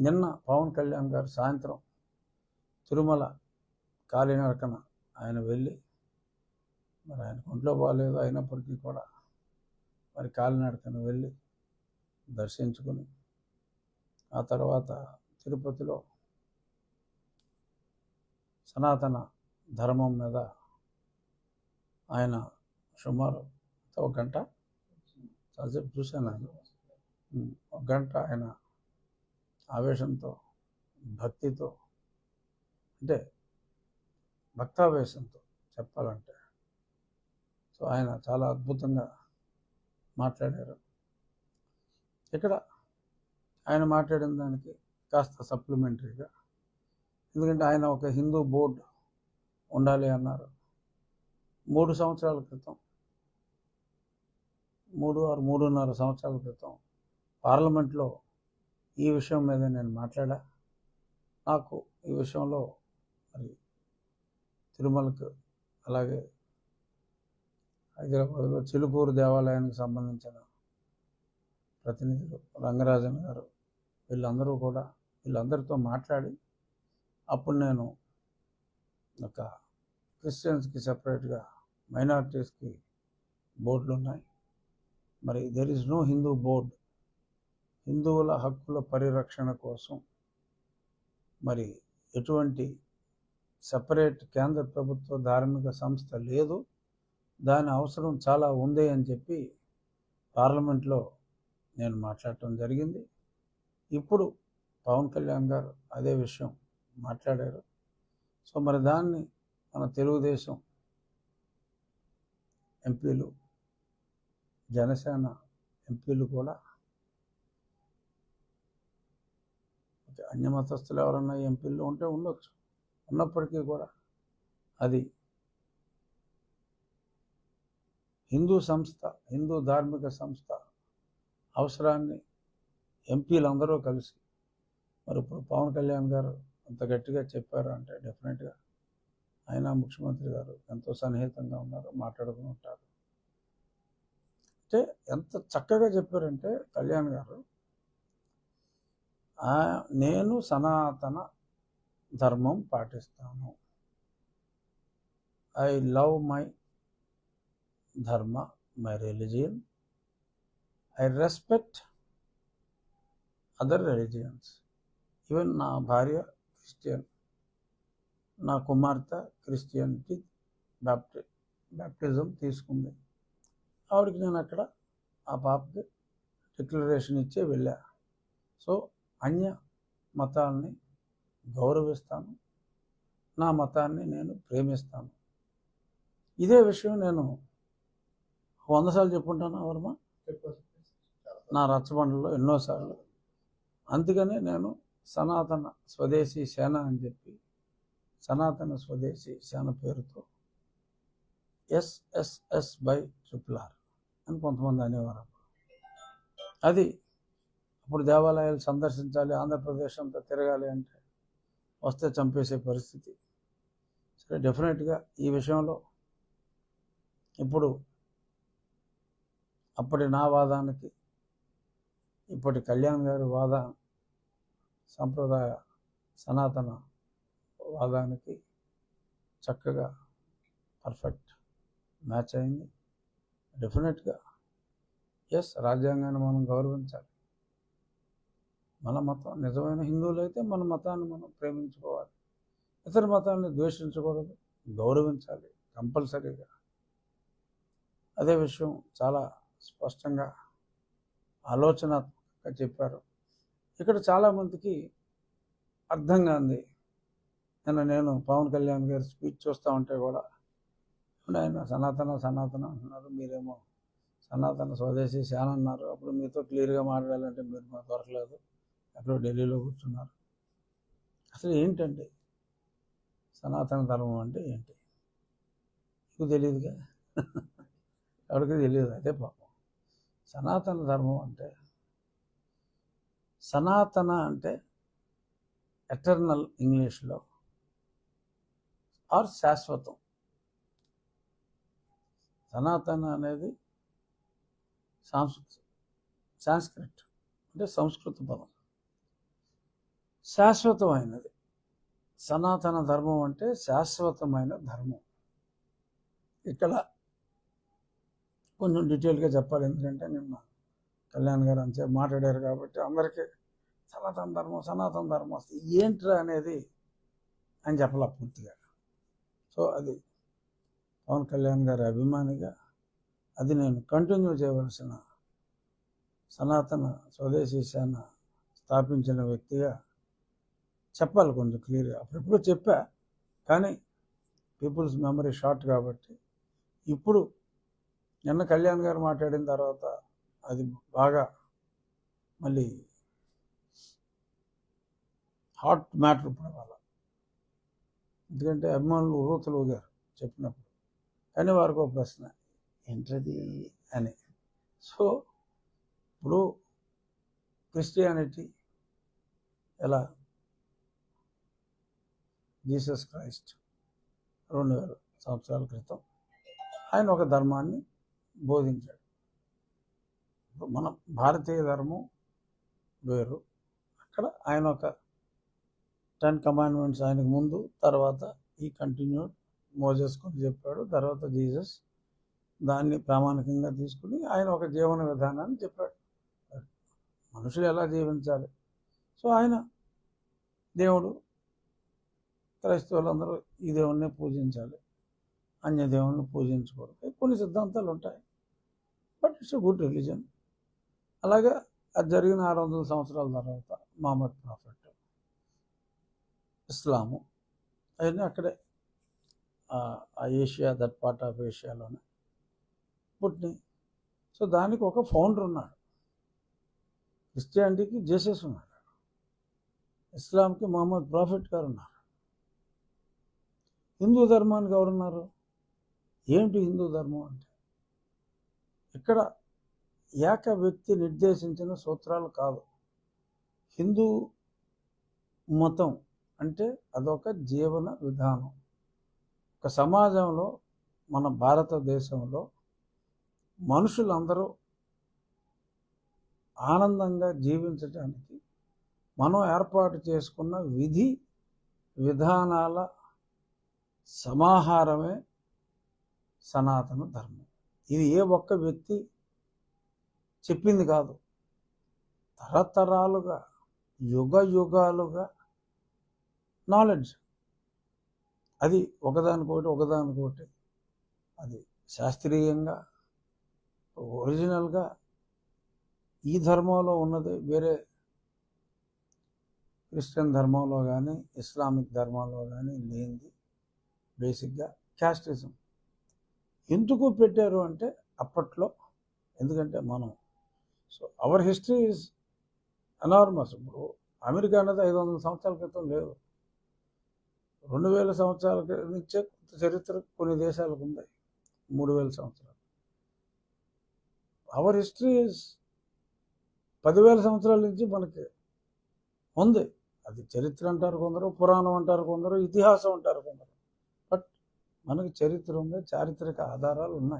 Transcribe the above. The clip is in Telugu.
నిన్న పవన్ కళ్యాణ్ గారు సాయంత్రం తిరుమల కాలినడకన ఆయన వెళ్ళి మరి ఆయన ఒంట్లో బాగాలేదు అయినప్పటికీ కూడా మరి కాలినడకన వెళ్ళి దర్శించుకుని ఆ తర్వాత తిరుపతిలో సనాతన ధర్మం మీద ఆయన సుమారు ఒక గంట చాలాసేపు చూశాను ఆయన ఒక గంట ఆయన ఆవేశంతో భక్తితో అంటే భక్తావేశంతో చెప్పాలంటే. సో ఆయన చాలా అద్భుతంగా మాట్లాడారు. ఇక్కడ ఆయన మాట్లాడిన దానికి కాస్త సప్లిమెంటరీగా ఎందుకంటే ఆయన ఒక హిందూ బోర్డు ఉండాలి అన్నారు. మూడు సంవత్సరాల క్రితం మూడు ఆరు మూడున్నర సంవత్సరాల క్రితం పార్లమెంట్లో ఈ విషయం మీద నేను మాట్లాడా? నాకు ఈ విషయంలో మరి తిరుమలకు అలాగే హైదరాబాద్లో చిలుకూరు దేవాలయానికి సంబంధించిన ప్రతినిధులు రంగరాజన్ గారు వీళ్ళందరూ కూడా వీళ్ళందరితో మాట్లాడి అప్పుడు నేను ఒక క్రిస్టియన్స్కి సపరేట్గా మైనారిటీస్కి బోర్డులు ఉన్నాయి మరి there is no Hindu board హిందువుల హక్కుల పరిరక్షణ కోసం మరి ఎటువంటి సపరేట్ కేంద్ర ప్రభుత్వ ధార్మిక సంస్థ లేదు. దాని అవసరం చాలా ఉంది అని చెప్పి పార్లమెంట్లో నేను మాట్లాడటం జరిగింది. ఇప్పుడు పవన్ కళ్యాణ్ గారు అదే విషయం మాట్లాడారు. సో మరి దాన్ని మన తెలుగుదేశం ఎంపీలు జనసేన ఎంపీలు కూడా అన్యమతస్థులు అన్యమతస్తులు ఎవరన్నా ఎంపీలు ఉంటే ఉండొచ్చు. ఉన్నప్పటికీ కూడా అది హిందూ సంస్థ హిందూ ధార్మిక సంస్థ అవసరాన్ని ఎంపీలందరూ కలిసి మరి ఇప్పుడు పవన్ కళ్యాణ్ గారు అంత గట్టిగా చెప్పారు అంటే డెఫినెట్గా ఆయన ముఖ్యమంత్రి గారు ఎంతో సన్నిహితంగా ఉన్నారు మాట్లాడుకుని ఉంటారు. అంటే ఎంత చక్కగా చెప్పారంటే కళ్యాణ్ గారు నేను సనాతన ధర్మం పాటిస్తాను. I love my dharma my religion I respect other religions even నా భార్య క్రిస్టియన్ నా కుమార్తె క్రిస్టియన్కి బ్యాప్టి బ్యాప్టిజం తీసుకుంది. ఆవిడకి నేను అక్కడ ఆ పాపకి డిక్లరేషన్ ఇచ్చే వెళ్ళా. సో అన్య మతాల్ని గౌరవిస్తాను. నా మతాన్ని నేను ప్రేమిస్తాను. ఇదే విషయం నేను వందసార్లు చెప్పుకుంటాను చెప్పుంటాను వర్మ? నా రచ్చబండలో ఎన్నోసార్లు అందుకనే నేను సనాతన స్వదేశీ సేన అని చెప్పి సనాతన స్వదేశీ సేన పేరుతో ఎస్ఎస్ఎస్ బై ట్రిపుల్ ఆర్ అని కొంతమంది అనేవారు అది అప్పుడు దేవాలయాలు సందర్శించాలి ఆంధ్రప్రదేశ్ అంతా తిరగాలి అంటే వస్తే చంపేసే పరిస్థితి. సరే డెఫినెట్గా ఈ విషయంలో ఇప్పుడు అప్పటి నా వాదానికి ఇప్పటి కళ్యాణ్ గారి వాద సంప్రదాయ సనాతన వాదానికి చక్కగా పర్ఫెక్ట్ మ్యాచ్ అయింది. డెఫినెట్గా ఎస్ రాజ్యాంగాన్ని మనం గౌరవించాలి. మన మతం నిజమైన హిందువులు అయితే మన మతాన్ని మనం ప్రేమించుకోవాలి. ఇతర మతాన్ని ద్వేషించకూడదు గౌరవించాలి కంపల్సరీగా. అదే విషయం చాలా స్పష్టంగా ఆలోచనాత్మకంగా చెప్పారు. ఇక్కడ చాలామందికి అర్థం కాంది. నిన్న నేను పవన్ కళ్యాణ్ గారి స్పీచ్ చూస్తూ ఉంటే కూడా ఆయన సనాతన సనాతన అంటున్నారు మీరేమో సనాతన స్వదేశీ శాన అన్నారు అప్పుడు మీతో క్లియర్గా మాట్లాడాలంటే మీరు మాకు దొరకలేదు. ఎక్కడో ఢిల్లీలో కూర్చున్నారు. అసలు ఏంటండి సనాతన ధర్మం అంటే ఏంటి? మీకు తెలియదుగా ఎవరికి తెలియదు అదే పాపం. సనాతన ధర్మం అంటే సనాతన అంటే ఎటర్నల్ ఇంగ్లీష్లో ఆర్ శాశ్వతం. సనాతన అనేది సాంస్ సాంస్క్రిట్ అంటే సంస్కృత పదం. శాశ్వతమైనది. సనాతన ధర్మం అంటే శాశ్వతమైన ధర్మం. ఇక్కడ కొంచెం డీటెయిల్గా చెప్పాలి. ఎందుకంటే నిన్న కళ్యాణ్ గారు అంతే మాట్లాడారు కాబట్టి అందరికీ సనాతన ధర్మం సనాతన ధర్మం అసలు ఏంట్రా అనేది అని చెప్పాల పూర్తిగా. సో అది పవన్ కళ్యాణ్ గారి అభిమానిగా అది నేను కంటిన్యూ చేయవలసిన సనాతన స్వదేశీ సేన స్థాపించిన వ్యక్తిగా చెప్పాలి కొంచెం క్లియర్గా. అప్పుడెప్పుడు చెప్పా కానీ పీపుల్స్ మెమరీ షార్ట్ కాబట్టి ఇప్పుడు నిన్న కళ్యాణ్ గారు మాట్లాడిన తర్వాత అది బాగా మళ్ళీ హాట్ మ్యాటర్ ఇప్పుడు వాళ్ళ ఎందుకంటే అభిమానులు ఉరుతులు గారు చెప్పినప్పుడు. కానీ వారికి ఒక ప్రశ్న ఏంటది? అని. సో ఇప్పుడు క్రిస్టియానిటీ ఎలా జీసస్ క్రైస్ట్ రెండు వేల సంవత్సరాల క్రితం ఆయన ఒక ధర్మాన్ని బోధించాడు. మన భారతీయ ధర్మం వేరు. అక్కడ ఆయన ఒక టెన్ కమాండ్మెంట్స్ ఆయనకు ముందు తర్వాత ఈ కంటిన్యూడ్ మోజెస్ కొని చెప్పాడు తర్వాత జీసస్ దాన్ని ప్రామాణికంగా తీసుకుని ఆయన ఒక జీవన విధానాన్ని చెప్పాడు. మనుషులు ఎలా జీవించాలి? సో ఆయన దేవుడు క్రైస్తవులందరూ ఈ దేవుణ్ణి పూజించాలి. అన్య దేవుణ్ణి పూజించకూడదు కొన్ని సిద్ధాంతాలు ఉంటాయి. But it's good religion. అలాగే అది జరిగిన ఆరు వందల సంవత్సరాల తర్వాత మహమ్మద్ ప్రాఫెట్ ఇస్లాము అవన్నీ అక్కడే ఆ ఏషియా దట్ పార్ట్ ఆఫ్ ఏషియాలోనే పుట్టినాయి. సో దానికి ఒక ఫౌండర్ ఉన్నాడు. క్రిస్టియానిటీకి జేసెస్ ఉన్నాడు. ఇస్లాంకి మహమ్మద్ ప్రాఫిట్ గారు ఉన్నారు. హిందూ ధర్మానికి ఎవరున్నారు? ఏమిటి హిందూ ధర్మం అంటే? ఇక్కడ ఏక వ్యక్తి నిర్దేశించిన సూత్రాలు కాదు. హిందూ మతం అంటే అదొక జీవన విధానం. ఒక సమాజంలో మన భారతదేశంలో మనుషులందరూ ఆనందంగా జీవించటానికి మనం ఏర్పాటు చేసుకున్న విధి విధానాల సమాహారమే సనాతన ధర్మం. ఇది ఏ ఒక్క వ్యక్తి చెప్పింది కాదు. తరతరాలుగా యుగ యుగాలుగా నాలెడ్జ్ అది ఒకదానికొకటి ఒకదానికొకటి. అది శాస్త్రీయంగా ఒరిజినల్గా ఈ ధర్మంలో ఉన్నది. వేరే క్రిస్టియన్ ధర్మంలో కానీ ఇస్లామిక్ ధర్మంలో కానీ లేనిది. బేసిక్గా క్యాస్టిజం. ఎందుకు పెట్టారు అంటే అప్పట్లో ఎందుకంటే మనం so our history is enormous ఇప్పుడు అమెరికా అనేది ఐదు వందల సంవత్సరాల క్రితం లేదు. రెండు వేల సంవత్సరాల నుంచే కొంత చరిత్ర కొన్ని దేశాలకు ఉంది. మూడు వేల సంవత్సరాలు. అవర్ హిస్టరీ ఈజ్ పదివేల సంవత్సరాల నుంచి మనకి ఉంది. అది చరిత్ర అంటారు కొందరు పురాణం అంటారు కొందరు ఇతిహాసం అంటారు కొందరు. మనకు చరిత్ర ఉంది చారిత్రక ఆధారాలు ఉన్నాయి.